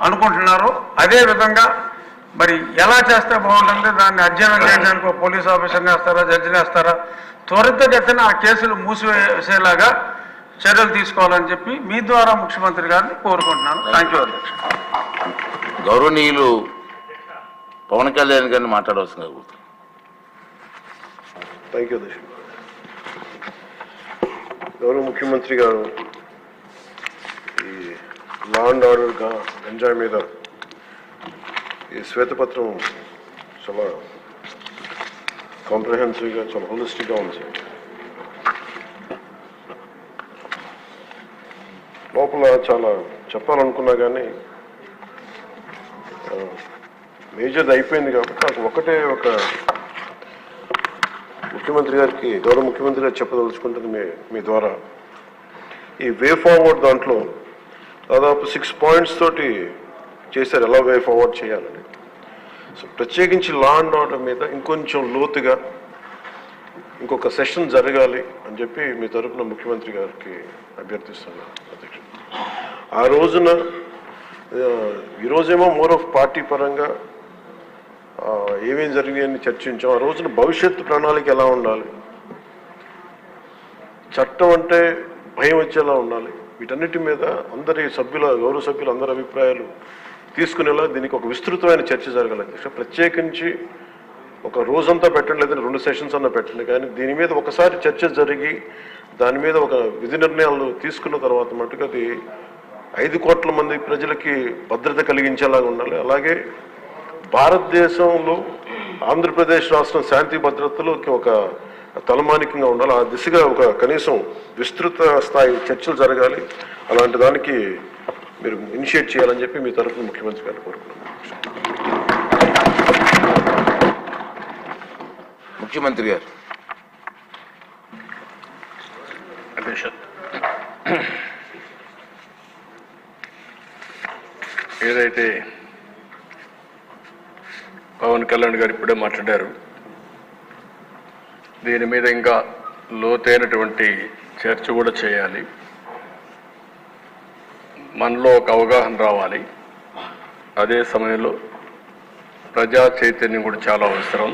అనుకుంటున్నారో. అదే విధంగా మరి ఎలా చేస్తే బాగుంటుంది? దాన్ని అధ్యయనం చేయడానికి ఒక పోలీస్ ఆఫీసర్ని వేస్తారా జడ్జిని వేస్తారా? త్వరితగతిన ఆ కేసులు మూసివేసేలాగా చర్యలు తీసుకోవాలని చెప్పి మీ ద్వారా ముఖ్యమంత్రి గారిని కోరుకుంటున్నాను. థ్యాంక్ యూ అధ్యక్ష. గౌరవనీయులు పవన్ కళ్యాణ్ గారిని మాట్లాడవలసిందిగా కోరుతున్నాను. థ్యాంక్ యూ అధ్యక్ష. గౌరవ ముఖ్యమంత్రి గారు ఈ లా అండ్ ఆర్డర్గా ఎంజాయ్ మీద ఈ శ్వేతపత్రం చాలా కాంప్రహెన్సివ్గా చాలా హోలిస్టిక్గా ఉంది. లోపల చాలా చెప్పాలనుకున్నా కానీ మేజర్ది అయిపోయింది కాబట్టి నాకు ఒకటే ఒక ముఖ్యమంత్రి గారికి గౌరవ ముఖ్యమంత్రి గారు చెప్పదలుచుకుంటుంది మీ మీ ద్వారా. ఈ వే ఫార్వర్డ్ దాంట్లో దాదాపు సిక్స్ పాయింట్స్ తోటి చేశారు ఎలా వే ఫార్వర్డ్ చేయాలని. సో ప్రత్యేకించి లా అండ్ ఆర్డర్ మీద ఇంకొంచెం లోతుగా ఇంకొక సెషన్ జరగాలి అని చెప్పి మీ తరపున ముఖ్యమంత్రి గారికి అభ్యర్థిస్తున్నాను అధ్యక్షుడు. ఆ రోజున ఈరోజేమో మోర్ ఆఫ్ పార్టీ పరంగా ఆ, ఏమేం జరిగాయని చర్చించాం. ఆ రోజున భవిష్యత్తు ప్రణాళిక ఎలా ఉండాలి? చట్టం అంటే భయం వచ్చేలా ఉండాలి. వీటన్నిటి మీద అందరి సభ్యుల గౌరవ సభ్యులు అందరి అభిప్రాయాలు తీసుకునేలా దీనికి ఒక విస్తృతమైన చర్చ జరగాలని అధ్యక్ష ప్రత్యేకించి ఒక రోజంతా పెట్టండి లేదని రెండు సెషన్స్ అన్నా పెట్టండి. కానీ దీని మీద ఒకసారి చర్చ జరిగి దాని మీద ఒక విధి నిర్ణయాలు తీసుకున్న తర్వాత మటుకు అది ఐదు కోట్ల మంది ప్రజలకి భద్రత కలిగించేలాగా ఉండాలి. అలాగే భారతదేశంలో ఆంధ్రప్రదేశ్ రాష్ట్రం శాంతి భద్రతలోకి ఒక తలమానికంగా ఉండాలి. ఆ దిశగా ఒక కనీసం విస్తృత స్థాయి చర్చలు జరగాలి. అలాంటి దానికి మీరు ఇనిషియేట్ చేయాలని చెప్పి మీ తరఫున ముఖ్యమంత్రి గారు కోరుకున్నాను ముఖ్యమంత్రి గారు. ఏదైతే పవన్ కళ్యాణ్ గారు ఇప్పుడే మాట్లాడారు దీని మీద ఇంకా లోతైనటువంటి చర్చ కూడా చేయాలి. మనలో ఒక అవగాహన రావాలి. అదే సమయంలో ప్రజా చైతన్యం కూడా చాలా అవసరం.